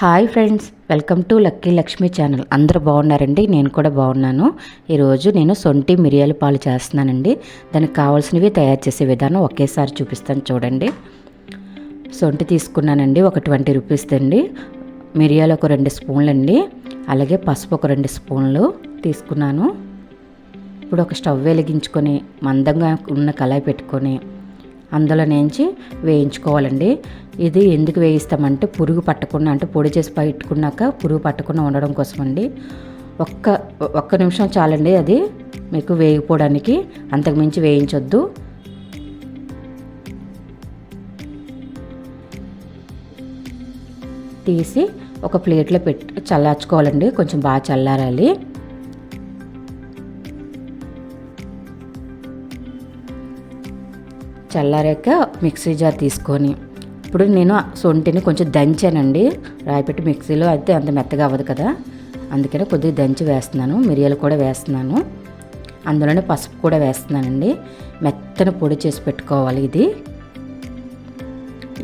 Hi friends welcome to lucky Lakshmi channel. అందరూ బాగున్నారండి? నేను కూడా బాగున్నాను. ఈరోజు నేను సొంటి మిరియాల పాలు చేస్తున్నానండి. దానికి కావాల్సినవి తయారు చేసే విధానం ఒకేసారి చూపిస్తాను చూడండి. సొంటి తీసుకున్నానండి ఒక ట్వంటీ రూపీస్ అండి మిరియాలు ఒక రెండు స్పూన్లు అండి అలాగే పసుపు ఒక రెండు స్పూన్లు తీసుకున్నాను. ఇప్పుడు ఒక స్టవ్ వెలిగించుకొని మందంగా ఉన్న కళాయి పెట్టుకొని అందులో నుంచి వేయించుకోవాలండి. ఇది ఎందుకు వేయిస్తామంటే పురుగు పట్టకుండా అంటే పొడి చేసి పెట్టుకున్నాక పురుగు పట్టకుండా ఉండడం కోసం అండి ఒక్క ఒక్క నిమిషం చాలండి అది మీకు వేగిపోవడానికి. అంతకుమించి వేయించొద్దు. తీసి ఒక ప్లేట్లో పెట్టి చల్లార్చుకోవాలండి. కొంచెం బాగా చల్లారాలి. చల్లారాక మిక్సీ జార్ తీసుకొని ఇప్పుడు నేను సొంటిని కొంచెం దంచానండి. రాయిపెట్టి మిక్సీలో అయితే అంత మెత్తగా అవ్వదు కదా. అందుకని కొద్దిగా దంచి వేస్తున్నాను. మిరియాలు కూడా వేస్తున్నాను. అందులోనే పసుపు కూడా వేస్తున్నానండి. మెత్తని పొడి చేసి పెట్టుకోవాలి ఇది.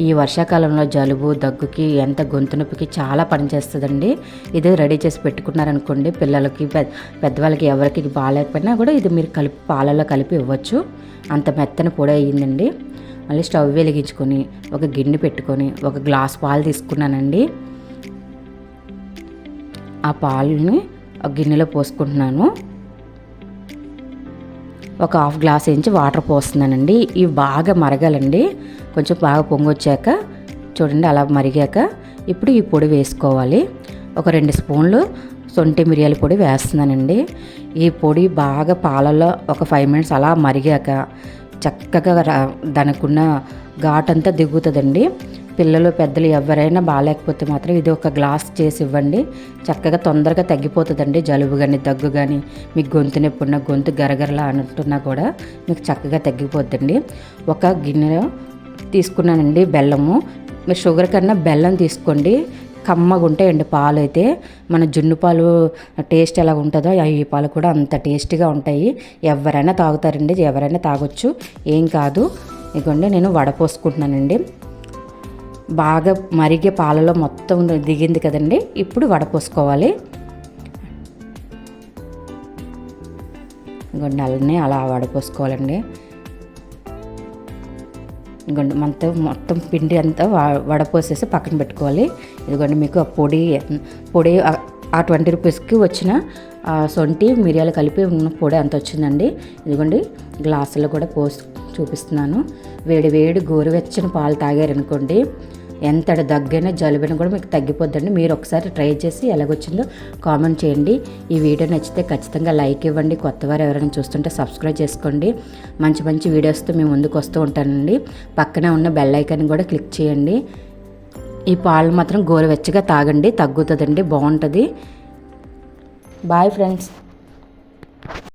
ఈ వర్షాకాలంలో జలుబు దగ్గుకి ఎంత గొంతు నొప్పికి చాలా పనిచేస్తుందండి ఇది రెడీ చేసి పెట్టుకున్నారనుకోండి పిల్లలకి పెద్దవాళ్ళకి ఎవరికి బాగాలేకపోయినా కూడా ఇది మీరు కలిపి పాలల్లో కలిపి ఇవ్వచ్చు. అంత మెత్తని పొడి అయ్యిందండి. మళ్ళీ స్టవ్ వెలిగించుకొని ఒక గిన్నె పెట్టుకొని ఒక గ్లాస్ పాలు తీసుకున్నానండి. ఆ పాలని ఆ గిన్నెలో పోసుకుంటున్నాను. ఒక హాఫ్ గ్లాస్ ఇంచి వాటర్ పోస్తున్నానండి. ఇవి బాగా మరగాలండి. కొంచెం బాగా పొంగొచ్చాక చూడండి అలా మరిగాక ఇప్పుడు ఈ పొడి వేసుకోవాలి. ఒక రెండు స్పూన్లు సొంటి మిరియాల పొడి వేస్తున్నానండి. ఈ పొడి బాగా పాలలో ఒక ఫైవ్ మినిట్స్ అలా మరిగాక చక్కగా దానికున్న ఘాటంతా దిగుతుందండి. పిల్లలు పెద్దలు ఎవరైనా బాగాలేకపోతే మాత్రం ఇది ఒక గ్లాస్ చేసి ఇవ్వండి. చక్కగా తొందరగా తగ్గిపోతుందండి జలుబు కానీ దగ్గు కానీ మీకు గొంతు నొప్పి ఉన్న గొంతు గరగరలా అంటున్నా కూడా మీకు చక్కగా తగ్గిపోతుందండి ఒక గిన్నెలో తీసుకున్నానండి బెల్లము. మీరు షుగర్ కన్నా బెల్లం తీసుకోండి. కమ్మగా ఉంటాయండి పాలు అయితే మన జున్ను పాలు టేస్ట్ ఎలా ఉంటుందో ఈ పాలు కూడా అంత టేస్టీగా ఉంటాయి. ఎవరైనా తాగుతారండి ఎవరైనా తాగొచ్చు. ఏం కాదు. ఇదిగోండి నేను వడపోసుకుంటున్నానండి బాగా మరిగే పాలలో మొత్తం దిగింది కదండి. ఇప్పుడు వడపోసుకోవాలి ఇంకొండి అలా వడపోసుకోవాలండి ఇదిగోండి మొత్తం మొత్తం పిండి అంతా వడపోసేసి పక్కన పెట్టుకోవాలి. ఇదిగోండి మీకు ఆ పొడి పొడి ఆ ట్వంటీ రూపీస్కి వచ్చిన సొంటి మిరియాలు కలిపి ఉన్న పొడి అంత వచ్చిందండి. ఇదిగోండి గ్లాసులో కూడా పోసి చూపిస్తున్నాను. వేడి వేడి గోరువెచ్చని పాలు తాగారనుకోండి ఎంత దగ్గైనా జలుబైనా కూడా మీకు తగ్గిపోద్దండి. మీరు ఒకసారి ట్రై చేసి ఎలాగొచ్చిందో కామెంట్ చేయండి. ఈ వీడియో నచ్చితే ఖచ్చితంగా లైక్ ఇవ్వండి. కొత్తవారు ఎవరైనా చూస్తుంటే సబ్స్క్రైబ్ చేసుకోండి. మంచి మంచి వీడియోస్తో మేము ముందుకు వస్తూ ఉంటానండి. పక్కనే ఉన్న బెల్ ఐకాన్ కూడా క్లిక్ చేయండి. ఈ పాలు మాత్రం గోరువెచ్చగా తాగండి తగ్గుతుందండి బాగుంటుంది. Bye friends.